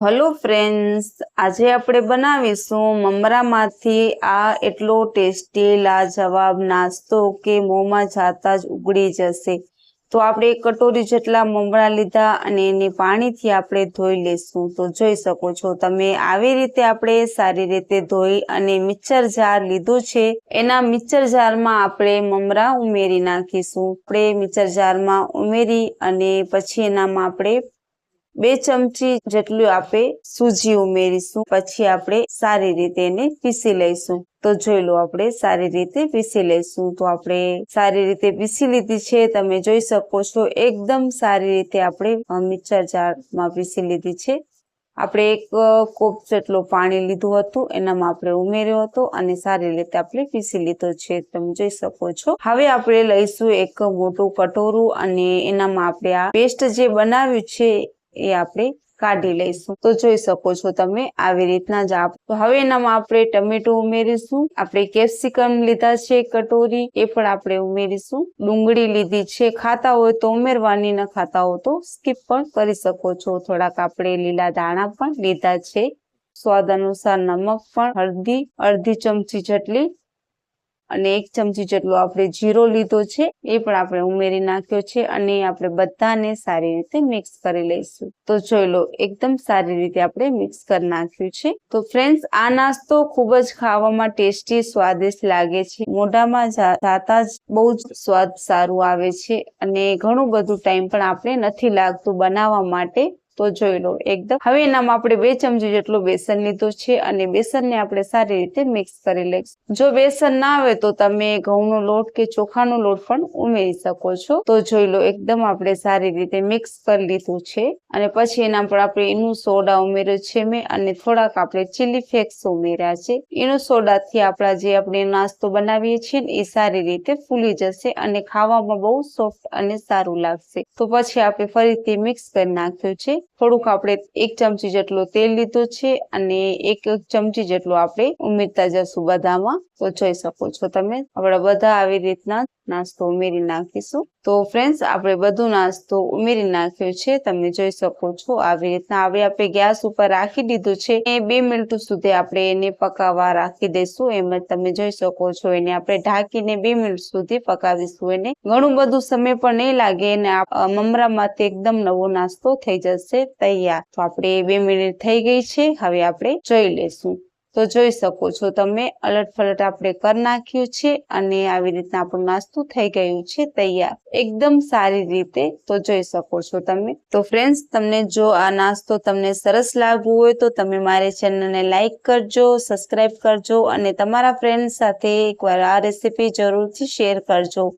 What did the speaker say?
Hello friends, આજે આપણે બનાવીશું મમરામાંથી આ એટલો ટેસ્ટી, લાજવાબ નાસ્તો કે મોંમાં જાતા જ ઉગડી જશે. તો આપણે એક કટોરી જેટલા મમરા લીધા અને એને પાણીથી આપણે ધોઈ લેશું. તો જોઈ શકો છો, તમે આવી રીતે આપણે સારી રીતે ધોઈ અને મિક્સર જાર લીધું છે, એના મિક્સર જારમાં આપણે મમરા ઉમેરી નાખીશું. આપણે મિક્સર જારમાં ઉમેરી અને પછી એનામાં આપણે બે ચમચી જેટલું આપણે સૂજી ઉમેરીશું. પછી આપણે સારી રીતે એને પીસી લઈશું. તો જોઈ લો, આપણે સારી રીતે પીસી લઈશું. તો આપણે સારી રીતે પીસી લીધી છે. તમે જોઈ શકો છો, એકદમ સારી રીતે આપણે મિક્સર જારમાં પીસી લીધી છે. આપણે એક કોપ જેટલું પાણી લીધું હતું, એનામાં આપણે ઉમેર્યો હતો અને સારી રીતે આપણે પીસી લીધો છે. તમે જોઈ શકો છો. હવે આપણે લઈશું એક મોટું કટોરું અને એનામાં આપણે આ પેસ્ટ જે બનાવ્યું છે એ આપણે કાઢી લઈશું. તો જોઈ શકો છો તમે આવી રીતના જ આપ હવે એનામાં આપણે ટમેટો ઉમેરીશું. આપણે કેપ્સિકમ લીધા છે, કટોરી. એ પણ આપણે ઉમેરીશું. ડુંગળી લીધી છે. ખાતા હોય તો ઉમેરવાની, ન ખાતા હોય તો સ્કીપ પણ કરી શકો છો. થોડાક આપણે લીલા દાણા પણ લીધા છે. સ્વાદ અનુસાર નમક પણ હળદી અડધી ચમચી જેટલી અને એક ચમચી જેટલો આપણે જીરો લીધો છે, એ પણ આપણે ઉમેરી નાખ્યો છે અને આપણે બધાને સારી રીતે મિક્સ કરી લઈશું. તો જોઈ લો, એકદમ સારી રીતે આપણે મિક્સ કરી નાખ્યું છે. તો ફ્રેન્ડ્સ આ નાસ્તો ખૂબ જ ખાવામાં ટેસ્ટી સ્વાદિષ્ટ લાગે છે. મોઢામાં જાતા જ બહુ જ સ્વાદ સારું આવે છે અને ઘણું બધું ટાઈમ પણ આપણે નથી લાગતું બનાવવા માટે. તો જોઈ લો, એકદમ. હવે એનામાં આપણે બે ચમચી જેટલું બેસન લીધું છે અને બેસનને આપણે સારી રીતે મિક્સ કરી લઈશું. જો બેસન ના આવે તો તમે ઘઉંનો લોટ કે ચોખાનો લોટ પણ ઉમેરી શકો છો. તો જોઈ લો, એકદમ આપણે સારી રીતે મિક્સ કરી લીધું છે. અને પછી એના પર આપણે એનું સોડા ઉમેર્યો છે મેં અને થોડાક આપણે ચીલી ફ્લેક્સ ઉમેર્યા છે. એનું સોડાથી આપણા જે આપણે નાસ્તો બનાવીએ છીએ એ સારી રીતે ફૂલી જશે અને ખાવામાં બહુ સોફ્ટ અને સારું લાગશે. તો પછી આપણે ફરીથી મિક્સ કરી નાખ્યું છે. થોડુંક આપણે એક ચમચી જેટલું તેલ લીધું છે અને એક ચમચી જેટલું આપણે ઉમેરતા જશું બધામાં તો જોઈ શકો છો. તમે આપણે બધા આવી રીતના નાસ્તો ઉમેરી નાખીશું. તો ફ્રેન્ડ્સ આપણે બધું નાસ્તો ઉમેરી નાખ્યો છે. તમે જોઈ શકો છો, આવી રીતના હવે આપણે ગેસ ઉપર રાખી દીધું છે એ બે મિનિટ સુધી આપણે એને પકાવવા રાખી દઈશું. એમ તમે જોઈ શકો છો, એને આપણે ઢાંકીને બે મિનિટ સુધી પકાવીશું. એને ઘણું બધું સમય પણ નહીં લાગે અને મમરામાંથી એકદમ નવો નાસ્તો થઈ જશે, તૈયાર. તો આપણે બે મિનિટ થઈ ગઈ છે, હવે આપણે જોઈ લેશું તો જોઈ શકો છો તમે. અલટ ફલટ આપણે કરી નાખ્યું છે અને આવી રીતના આપણું નાસ્તું થઈ ગયું છે તૈયાર. એકદમ સારી રીતે તો જોઈ શકો છો તમે. તો ફ્રેન્ડ્સ તમને જો આ નાસ્તો તમને સરસ લાગુ હોય તો તમે મારી ચેનલને લાઈક કરજો સબસ્ક્રાઈબ કરજો અને તમારા ફ્રેન્ડ સાથે એકવાર આ રેસીપી જરૂરથી શેર કરજો.